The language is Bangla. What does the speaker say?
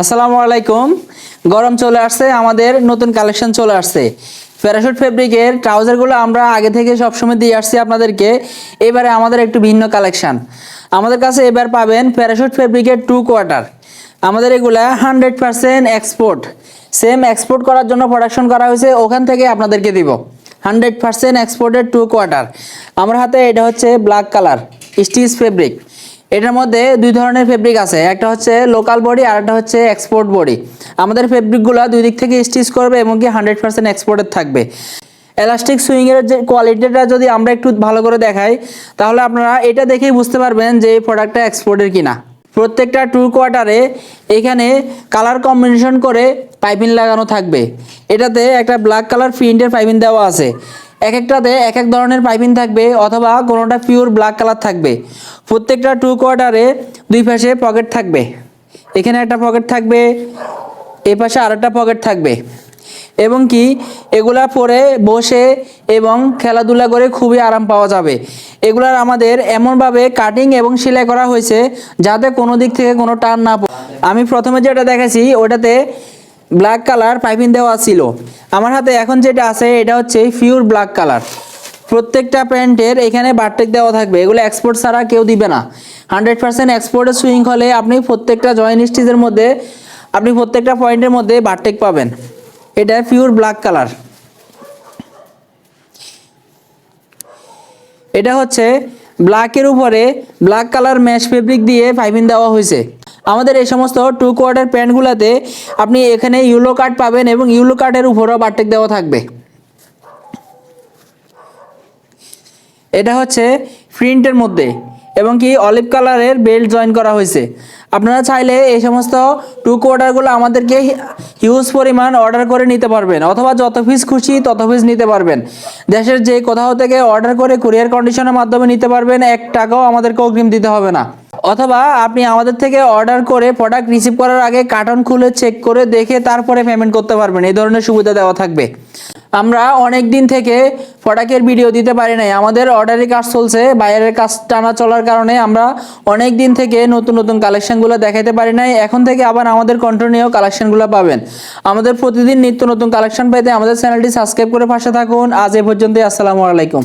আসসালামু আলাইকুম। গরম চলে আসছে, আমাদের নতুন কালেকশন চলে আসছে। প্যারাশুট ফেব্রিকের ট্রাউজারগুলো আমরা আগে থেকে সবসময় দিয়ে আসছি আপনাদেরকে। এবারে আমাদের একটু ভিন্ন কালেকশন আমাদের কাছে এবার পাবেন প্যারাশুট ফেব্রিকের টু কোয়ার্টার আমাদের এগুলা hundred percent export same export করার জন্য প্রোডাকশন করা হয়েছে, ওখান থেকে আপনাদেরকে দিব। হান্ড্রেড পারসেন্ট এক্সপোর্টের টু কোয়ার্টার আমার হাতে এটা হচ্ছে ব্ল্যাক কালার স্টিচ ফেব্রিক এটার মধ্যে দুই ধরনের ফেব্রিক আছে। একটা হচ্ছে লোকাল বডি আর একটা হচ্ছে এক্সপোর্ট বডি আমাদের ফেব্রিকগুলো দুই দিক থেকে স্টিচ করবে এবং কি হান্ড্রেড পার্সেন্ট এক্সপোর্টের থাকবে। এলাস্টিক সুইংয়ের যে কোয়ালিটিটা যদি আমরা একটু ভালো করে দেখাই, তাহলে আপনারা এটা দেখেই বুঝতে পারবেন যে এই প্রোডাক্টটা এক্সপোর্টের কিনা। প্রত্যেকটা টু কোয়ার্টারে এখানে কালার কম্বিনেশন করে পাইপিং লাগানো থাকবে। এটাতে একটা ব্ল্যাক কালার প্রিন্টের পাইপিং দেওয়া আছে। এক একটাতে এক এক ধরনের পাইপিং থাকবে অথবা কোনোটা পিওর ব্ল্যাক কালার থাকবে। প্রত্যেকটা টু কোয়ার্টারে দুই পাশে পকেট থাকবে। এখানে একটা পকেট থাকবে, এ পাশে আরেকটা পকেট থাকবে। এবং কি, এগুলা পরে বসে এবং খেলাধুলা করে খুবই আরাম পাওয়া যাবে। এগুলার আমাদের এমনভাবে কাটিং এবং সেলাই করা হয়েছে যাতে কোনো দিক থেকে কোনো টান না আমি প্রথমে যেটা দেখেছি ওটাতে ব্ল্যাক কালার পাইপিং দেওয়া ছিল। আমার হাতে এখন যেটা আছে, এটা হচ্ছে পিওর ব্ল্যাক কালার প্রত্যেকটা প্যান্টের এখানে বারটেক দেওয়া থাকবে। এগুলো এক্সপোর্ট ছাড়া কেউ দিবে না। হান্ড্রেড পার্সেন্ট এক্সপোর্টের সুইং হলে আপনি প্রত্যেকটা জয়েন্ট স্টিচের মধ্যে, আপনি প্রত্যেকটা পয়েন্টের মধ্যে বারটেক পাবেন। এটা পিওর ব্ল্যাক কালার এটা হচ্ছে ব্ল্যাকের উপরে ব্ল্যাক কালার ম্যাশ ফেব্রিক দিয়ে পাইপিং দেওয়া হয়েছে। আমাদের এই সমস্ত টু কোয়ার্টার প্যান্টগুলোতে আপনি এখানে ইউলো কার্ড পাবেন এবং ইউলো কার্ডের উপরও বারটেক দেওয়া থাকবে। এটা হচ্ছে প্রিন্টের মধ্যে। এবং কি অলিভ কালারের বেল্ট জয়েন করা হয়েছে। আপনারা চাইলে এই সমস্ত টু কোয়ার্টারগুলো আমাদেরকে হিউজ পরিমাণ অর্ডার করে নিতে পারবেন, অথবা যত পিস খুশি তত পিস নিতে পারবেন। দেশের যে কোথাও থেকে অর্ডার করে কুরিয়ার কন্ডিশনের মাধ্যমে নিতে পারবেন, এক টাকাও আমাদেরকে অগ্রিম দিতে হবে না। অথবা আপনি আমাদের থেকে অর্ডার করে প্রোডাক্ট রিসিভ করার আগে কার্টন খুলে চেক করে দেখে তারপরে পেমেন্ট করতে পারবেন, এই ধরনের সুবিধা দেওয়া থাকবে। আমরা অনেক দিন থেকে ফটাকের ভিডিও দিতে পারি নাই। আমাদের অর্ডারের কাজ চলছে, বাইরের কাজ টানা চলার কারণে আমরা অনেক দিন থেকে নতুন নতুন কালেকশনগুলো দেখাতে পারি নাই। এখন থেকে আবার আমাদের কন্টিনিউ কালেকশনগুলো পাবেন। আমাদের প্রতিদিন নিত্য নতুন কালেকশন পেতে আমাদের চ্যানেলটি সাবস্ক্রাইব করে পাশে থাকুন। আজ এ পর্যন্তই, আসসালামু আলাইকুম।